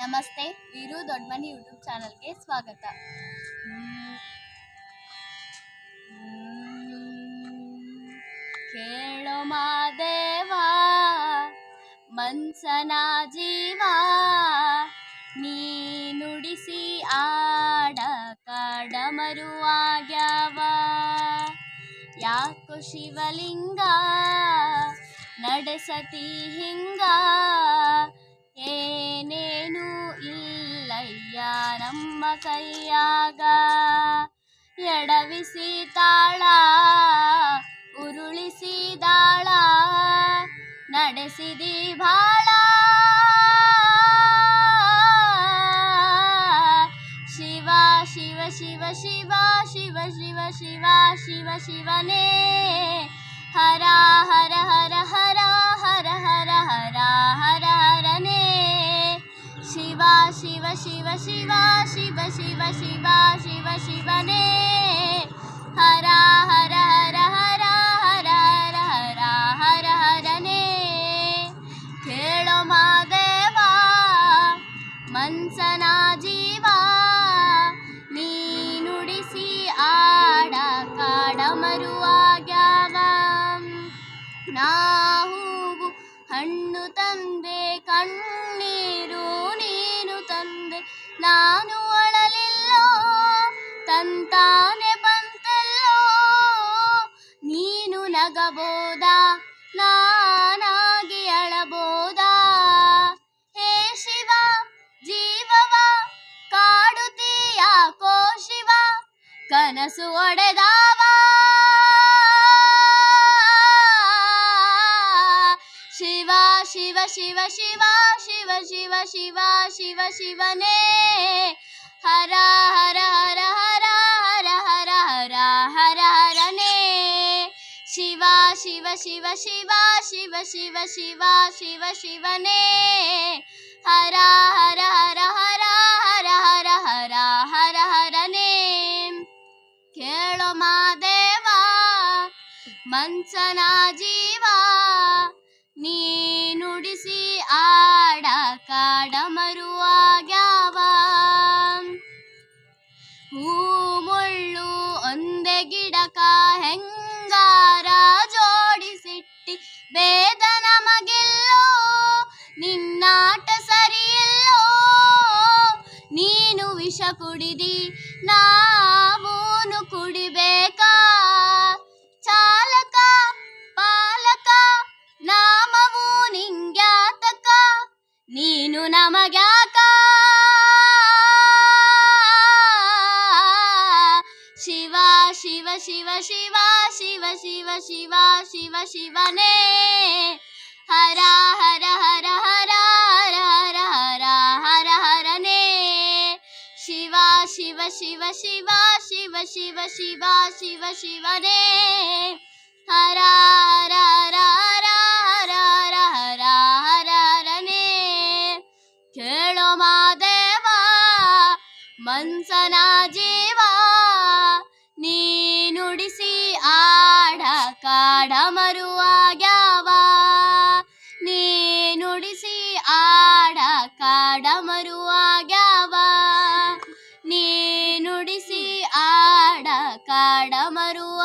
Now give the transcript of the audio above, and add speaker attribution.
Speaker 1: ನಮಸ್ತೆ ವೀರು ದೊಡ್ಡಮನಿ ಯೂಟ್ಯೂಬ್ ಚಾನಲ್ಗೆ ಸ್ವಾಗತ. ಕೇಳೋ ಮಾದೇವಾ ಮನ್ಸನ ಜೀವ, ನೀ ನುಡಿಸಿ ಆಡ ಕಾಡ ಮರುವಾಗ್ಯಾವ ಯಾಕೋ ಶಿವಲಿಂಗ, ನಡೆಸತಿ ಹಿಂಗ ಏನೇನು ನಮ್ಮ ಕೈಯಾಗ. ಎಡವಿಸಿ ತಾಳ, ಉರುಳಿಸಿ ದಾಳ, ನಡೆಸಿದಿ ಬಾಳ ಶಿವ ಶಿವ ಶಿವ ಶಿವ ಶಿವ ಶಿವ ಶಿವ ಶಿವ, ಶಿವನೇ. ಹರ ಹರ ಹರ ಹರ ಹರ ಹರ ಹರ ಹರ. ಶಿವ ಶಿವ ಶಿವ ಶಿವ ಶಿವ ಶಿವ ಶಿವ ಶಿವನೇ ಹರ ಹರ ಹರ ಹರ ಹರ ಹರ ಹರ ಹರ ಹರನೇ ಕೇಳೋ ಮಾದೇವ ಮನ್ಸನ ಜೀವ ನೀ ನುಡಿಸಿ ಆಡ ಕಾಡ ಮರುವಾಗ್ಯಾವ ನಾ ಹೂವು ಹಣ್ಣು ತಂದೆ ಕನಸು ಒಡೆದಾವ ಶಿವ ಶಿವ ಶಿವ ಶಿವ ಶಿವ ಶಿವ ಶಿವ ಶಿವ ಶಿವನೇ ಹರ ಹರ ಹರ ಹರ ಹರ ಹರ ಹರ ಹರ ಹರನೇ ಶಿವ ಶಿವ ಶಿವ ಶಿವ ಶಿವ ಶಿವ ಶಿವ ಶಿವ ಶಿವನೇ ಹರ ಹರ ಮಾದೇವ ಮನ್ಸನ ಜೀವ ನೀ ನುಡಿಸಿ ಆಡ ಕಾಡ ಮರುವಾಗ್ಯಾವ ಹೂ ಮುಳ್ಳು ಒಂದೇ ಗಿಡಕ ಹೆಂಗಾರ ಜೋಡಿಸಿಟ್ಟಿ ಬೇದ ನಮಗಿಲ್ಲೋ ನಿನ್ನಾಟ ಸರಿಯಿಲ್ಲೋ, ನೀನು ವಿಷ ಕುಡಿದಿ ನಾವೂನು ನೀನು ನಮಗ್ಯಾಕ ಶಿವ ಶಿವ ಶಿವ ಶಿವ ಶಿವ ಶಿವ ಶಿವ ಶಿವ ಶಿವನೇ ಹರ ಹರ ಹರ ಹರ ಹರ ಹರ ಹರ ಹರ ಹರನೇ ಶಿವ ಶಿವ ಶಿವ ಶಿವ ಶಿವ ಶಿವ ಶಿವ ಶಿವ ಶಿವನೇ ಹರ ಹರ ಮನ್ಸನ ಜೀವ ನೀನುಡಿಸಿ ಆಡ ಕಾಡ ಮರುವಾಗ್ಯಾವ ನೀನುಡಿಸಿ ಆಡ ಕಾಡ ಮರುವಾಗ್ಯಾವ ನೀನುಡಿಸಿ ಆಡ ಕಾಡ ಮರುವ